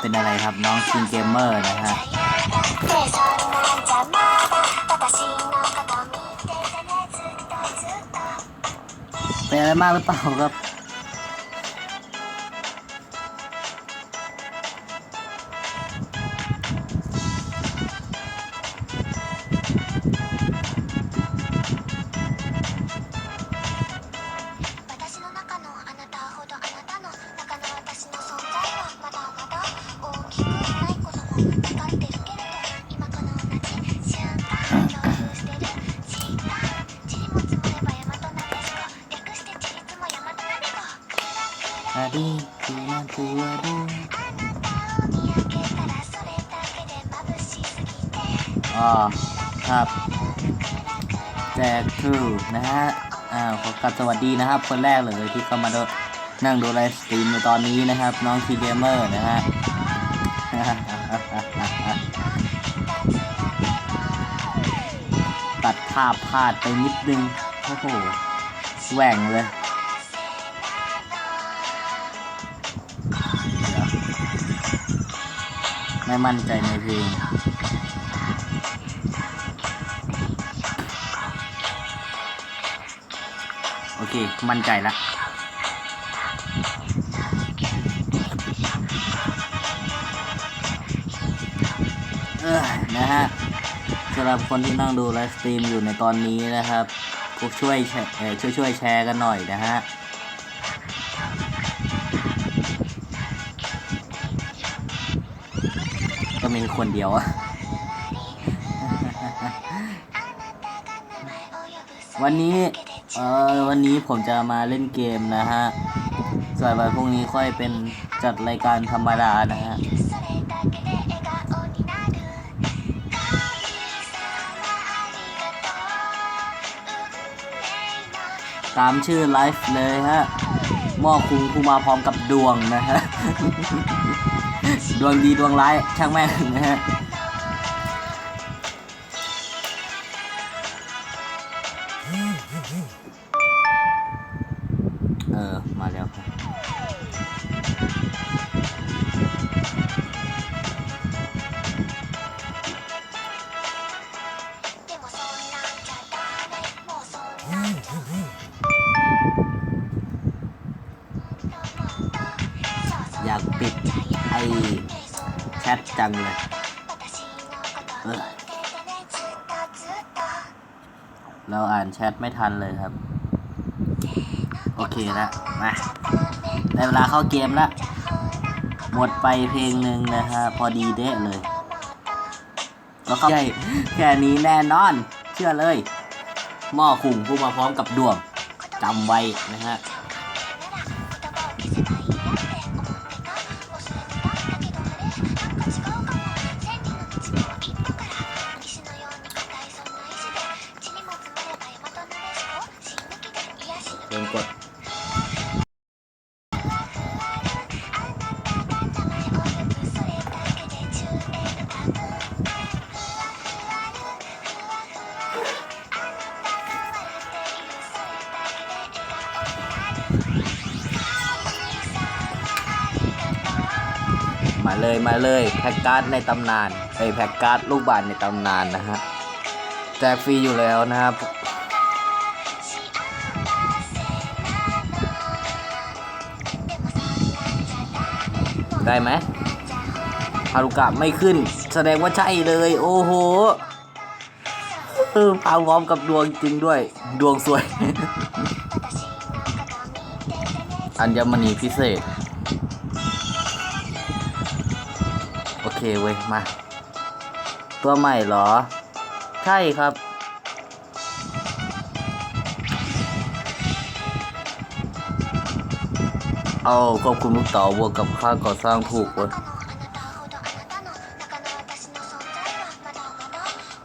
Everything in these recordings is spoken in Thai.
เป็นอะไรครับน้องชินเกมเมอร์นะฮะเป็นอะไรมากหรือเปล่าครับ อ๋อครับแจกทูนะฮะอ่าขอกลับสวัสดีนะครับ คนแรกเลยที่เข้ามาดูนั่งดูไลฟ์สตรีมในตอนนี้นะครับ น้องคีเกมเมอร์นะฮะตัดภาพพลาดไปนิดนึงโอ้โหแหว่งเลยไม่มั่นใจในเพลง มั่นใจละนะฮะสำหรับคนที่นั่งดูไลฟ์สตรีมอยู่ในตอนนี้นะครับก็ช่วยแชร์ช่วยช่วยแชร์กันหน่อยนะฮะก็มีคนเดียวอะวันนี้ เออวันนี้ผมจะมาเล่นเกมนะฮะส่วนวันพรุ่งนี้ค่อยเป็นจัดรายการธรรมดานะฮะตามชื่อไลฟ์เลยฮะหม้อคุงคูมาพร้อมกับดวงนะฮะ ดวงดีดวงร้ายช่างแม่งนะฮะ อมาแล้วครับอยากปิดไอแชทจังเลยเราอ่านแชทไม่ทันเลยครับ โอเคละมาได้เวลาเข้าเกมละหมดไปเพลงหนึ่งนะฮะพอดีเดะเลยแล้วเข้าใช่แค่นี้แน่นอน เชื่อเลย หม้อคุงผู้มาพร้อมกับดวงจำไว้นะฮะเริ่มกด มาเลยแพ็กการ์ดในตำนานไอแพ็กการ์ดลูกบาศก์ในตำนานนะฮะแจกฟรีอยู่แล้วนะครับได้ไหมฮารุกะไม่ขึ้น แสดงว่าใช่เลย โอ้โหเออพาพร้อมกับดวงจริงด้วย ดวงสวย อัญมณีพิเศษ เคเว้ย มา ตัวใหม่เหรอ ใช่ครับ เอาควบคุมลูกเต๋าบวกกับค่าก่อสร้างถูกเว้ย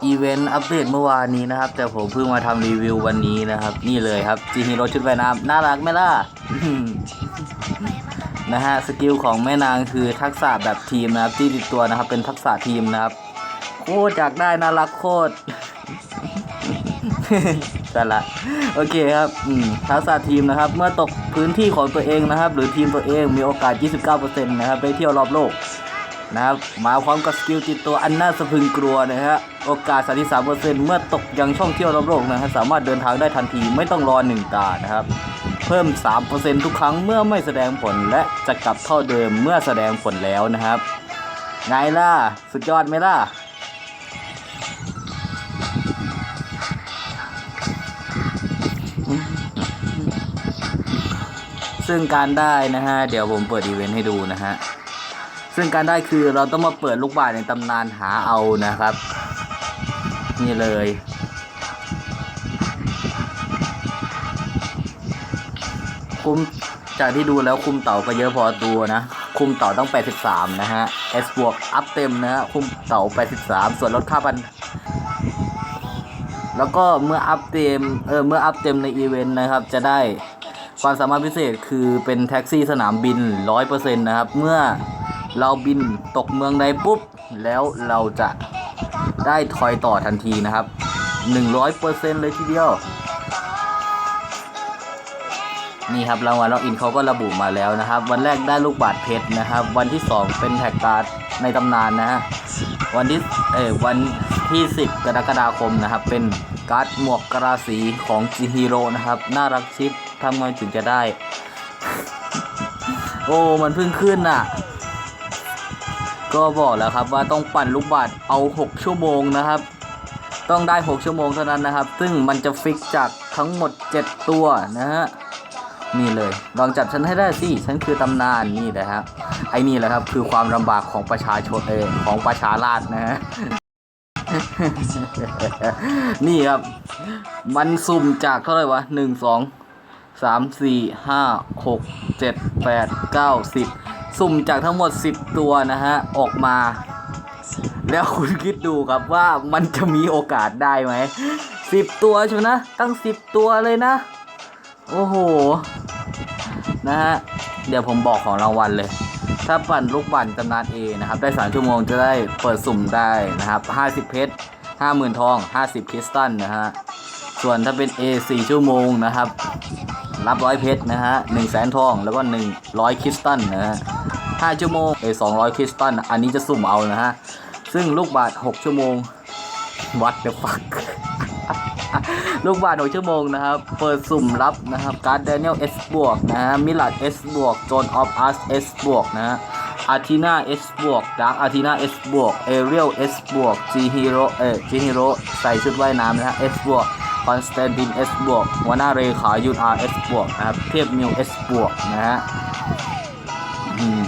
อีเวนต์อัปเดตเมื่อวานนี้นะครับ แต่ผมเพิ่งมาทำรีวิววันนี้นะครับ นี่เลยครับจีฮีโร่ชุดว่ายน้ำน่ารักไหมล่ะ นะฮะสกิลของแม่นางคือทักษะแบบทีมนะครับที่ติดตัวนะครับเป็นทักษะทีมนะครับโคตรอยากได้น่ารักโคตรแต่ละโอเคครับอืมทักษะทีมนะครับ เมื่อตกพื้นที่ของตัวเองนะครับ หรือทีมตัวเองมีโอกาส 29%นะครับได้เที่ยวรอบโลกนะครับมาพร้อมกับสกิลติดตัวอันน่าสะพรึงกลัวนะฮะโอกาส 33%เมื่อตกยังช่องเที่ยวรอบโลกนะฮะสามารถเดินทางได้ทันทีไม่ต้องรอ1ตานะครับ เพิ่ม 3%ทุกครั้งเมื่อไม่แสดงผลและจะกลับเท่าเดิมเมื่อแสดงผลแล้วนะครับ ไงล่ะ สุดยอดไหมล่ะ ซึ่งการได้นะฮะ เดี๋ยวผมเปิดอีเวนต์ให้ดูนะฮะ ซึ่งการได้คือเราต้องมาเปิดลูกบาศก์ในตำนานหาเอานะครับ นี่เลย คุ้มจากที่ดูแล้วคุมเต่าก็เยอะพอตัวนะ คุมเต่าต้อง 83 นะฮะ S บวกอัพเต็มนะฮะ คุมเต่า 83 ส่วนลดค่าพัน แล้วก็เมื่ออัพเต็ม เออ เมื่ออัพเต็มในอีเวนต์นะครับ จะได้ความสามารถพิเศษคือเป็นแท็กซี่สนามบิน 100%นะครับ เมื่อเราบินตกเมืองใดปุ๊บ แล้วเราจะได้ทอยต่อทันทีนะครับ 100%เลยทีเดียว นี่ครับรางวัลล็อกอินเขาก็ระบุมาแล้วนะครับ วันแรกได้ลูกบาศก์เพชรนะครับ วันที่ 2 เป็นแท็กการ์ดในตำนานนะฮะวันที่เออวันที่ 10 กรกฎาคมนะครับ เป็นการ์ดหมวกกราสีของจิฮิโร่นะครับ น่ารักชิดทำไงถึงจะได้ โอ้มันเพิ่งขึ้นอะ ก็บอกแล้วครับว่าต้องปั่นลูกบาศก์เอา 6 ชั่วโมงนะครับ ต้องได้ 6 ชั่วโมงเท่านั้นนะครับ ซึ่งมันจะฟิกจากทั้งหมด 7 ตัวนะฮะ นี่เลยลองจับฉันให้ได้สิฉันคือตำนานนี่แหละครับไอ้นี่แหละครับคือความลำบากของประชาชนเออของประชาราษฎร์นะฮะนี่ครับ มันสุ่มจากเท่าไหร่วะหนึ่งสองสามสี่ห้าหกเจ็ดแปดเก้าสิบสุ่มจากทั้งหมดสิบตัวนะฮะ ออกมา แล้วคุณคิดดูครับว่ามันจะมีโอกาสได้ไหมสิบตัวใช่ไหมนะ ตั้งสิบตัวเลยนะ โอ้โห นะฮะ เดี๋ยวผมบอกของรางวัลเลย ถ้าปั่นลูกปั่นตำนาน A นะครับ ได้ 3 ชั่วโมงจะได้เปิดสุ่มได้นะครับ 50 เพชร 50,000 ทอง 50 คริสตัลนะฮะ ส่วนถ้าเป็น A 4 ชั่วโมงนะครับ รับร้อยเพชรนะฮะ1แสนทอง แล้วก็ 100 คริสตัลนะฮะ5ชั่วโมง A 200คริสตัล อันนี้จะสุ่มเอานะฮะ ซึ่งลูกบาท6ชั่วโมง what the fuck ลูกบาทหกชั่วโมงนะครับ เปิดสุ่มรับนะครับ การ์ดแดเนียล S บวกนะฮะ มิลลัด S บวกโจนออฟอาร์ S บวกนะฮะอาร์ทีนา S บวกดาร์กอาร์ทีนา S บวกเอเรียล S บวกจีฮีโร่เออจีฮีโร่ใส่ชุดว่ายน้ำนะฮะ S บวกคอนสแตนติน S บวกหัวหน้าเรขายุน R S บวกนะครับเทพมิว S บวกนะฮะอืม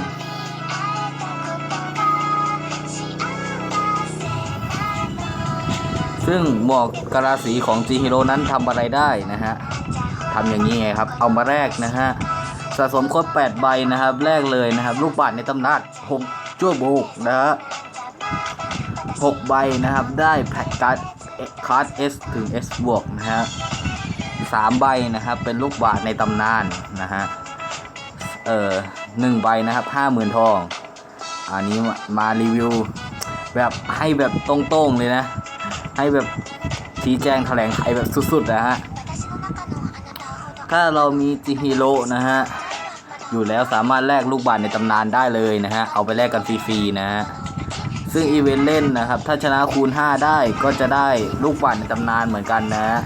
ซึ่งหมวกกราสีของจีฮีโร่นั้นทำอะไรได้นะฮะทำอย่างนี้ไงครับ เอามาแรกนะฮะสะสมครบ8ใบนะครับ แรกเลยนะครับ ลูกบาศก์ในตำนาน6ชั่วโมงนะฮะ6ใบนะครับ ได้แพ็กการ์ดคาร์ด S ถึง S บวกนะฮะสามใบนะครับ เป็นลูกบาศก์ในตำนานนะฮะ เอ่อหนึ่งใบนะครับห้าหมื่นทอง อันนี้มามารีวิวแบบให้แบบตรงๆเลยนะ ให้แบบชี้แจงแถลงไขแบบสุดๆนะฮะ ถ้าเรามีจิฮิโร่นะฮะ อยู่แล้วสามารถแลกลูกบาศก์ในตำนานได้เลยนะฮะ เอาไปแลกกันฟรีๆนะฮะ ซึ่งอีเวนต์เล่นนะครับ ถ้าชนะคูณ 5 ได้ก็จะได้ลูกบาศก์ในตำนานเหมือนกันนะฮะ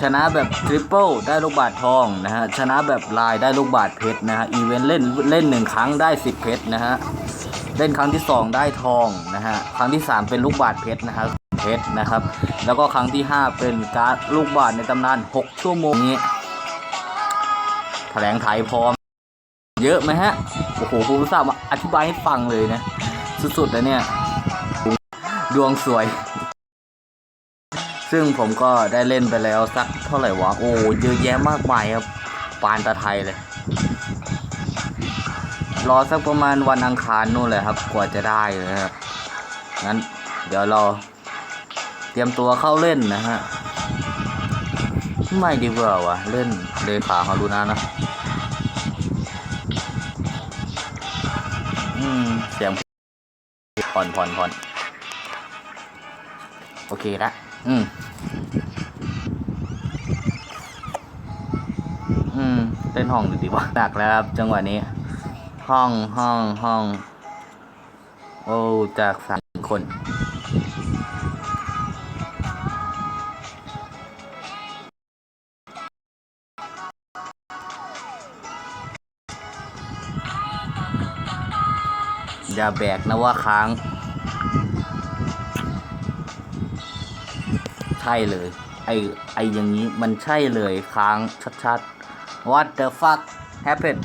ชนะแบบทริปเปิลได้ลูกบาศก์ทองนะฮะ ชนะแบบลายได้ลูกบาศก์เพชรนะฮะ อีเวนต์เล่นเล่นหนึ่งครั้งได้ 10 เพชรนะฮะ เล่นครั้งที่ 2 ได้ทองนะฮะ ครั้งที่ 3 เป็นลูกบาศก์เพชรนะครับ เพชรนะครับ แล้วก็ครั้งที่ 5 เป็นการ์ดลูกบาศก์ในตำนาน 6 ชั่วโมงนี้แถลงไขพร้อม เยอะไหมฮะ โอ้โหผมทราบอธิบายให้ฟังเลยนะ สุดๆแล้วเนี่ย ดวงสวย ซึ่งผมก็ได้เล่นไปแล้วสักเท่าไหร่วะ โอ้เยอะแยะมากมายครับ ปานตะไทยเลย รอสักประมาณวันอังคารนู่นเลยครับ กว่าจะได้เลยครับงั้น เดี๋ยวเรา เตรียมตัวเข้าเล่นนะฮะไม่ดีกว่าวะเล่นเลยขาฮารุนะนะอืมเสียงผ่อนผ่อนผ่อนโอเคละอืมอืมเต้นห้องดีกวะหนักแล้วครับจังหวะนี้ ห้องห้องห้อง โอ้จากสามคน อย่าแบกนะว่าค้าง ใช่เลย ไอไออย่างนี้มันใช่เลยค้างชัดๆ What the fuck happened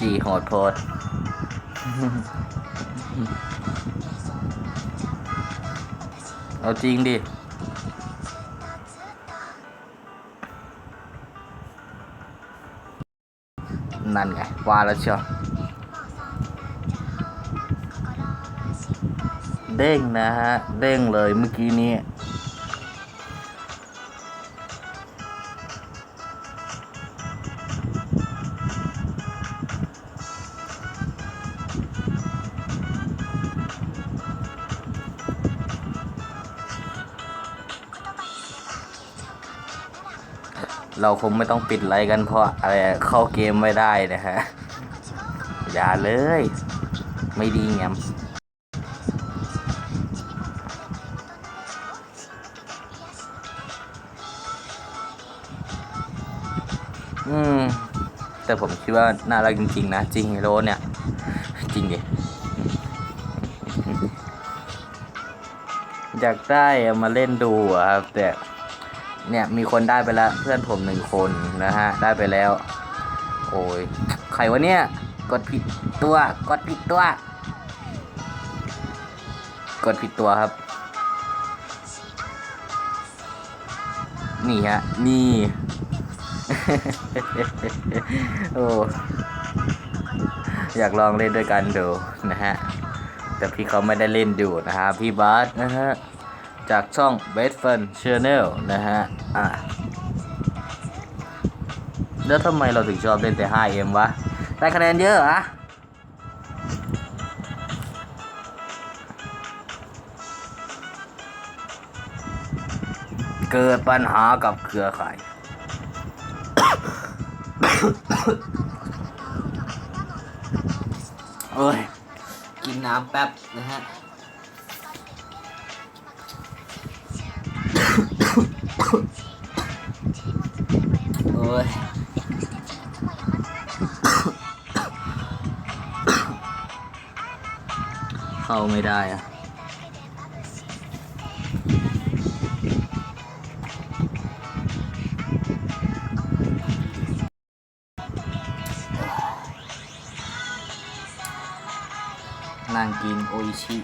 จีโหดโพด เอาจริงดิ นั่นไง ว่าแล้วเชียวเด้งนะฮะ เด้งเลยเมื่อกี้นี้ เราคงไม่ต้องปิดไลค์กันเพราะอะไรเข้าเกมไม่ได้นะฮะ อย่าเลย ไม่ดีแงมอืม แต่ผมคิดว่าน่ารักจริง ๆ นะ จริงโรเนี่ย จริงดิอยากได้มาเล่นดูครับแต่ เนี่ยมีคนได้ไปแล้วเพื่อนผมหนึ่งคนนะฮะได้ไปแล้ว โอ้ยใครวะเนี่ยกดผิดตัวกดผิดตัว กดผิดตัวครับ นี่ฮะนี่ โอ้อยากลองเล่นด้วยกันดูนะฮะ แต่พี่เขาไม่ได้เล่นดูนะฮะพี่บาสนะฮะ จากช่อง b e s t Fun Channel นะฮะ อะ แล้วทำไมเราถึงชอบเล่นแต่ 5M วะ ได้คะแนนเยอะอะเกิดปัญหากับเครือข่าย โอ้ย กินน้ำแป๊บนะฮะ โอ้ยเข้าไม่ได้อะนั่งกินโออิชิ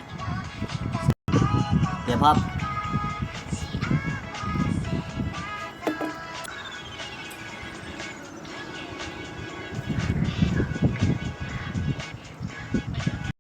เดี๋ยวพอ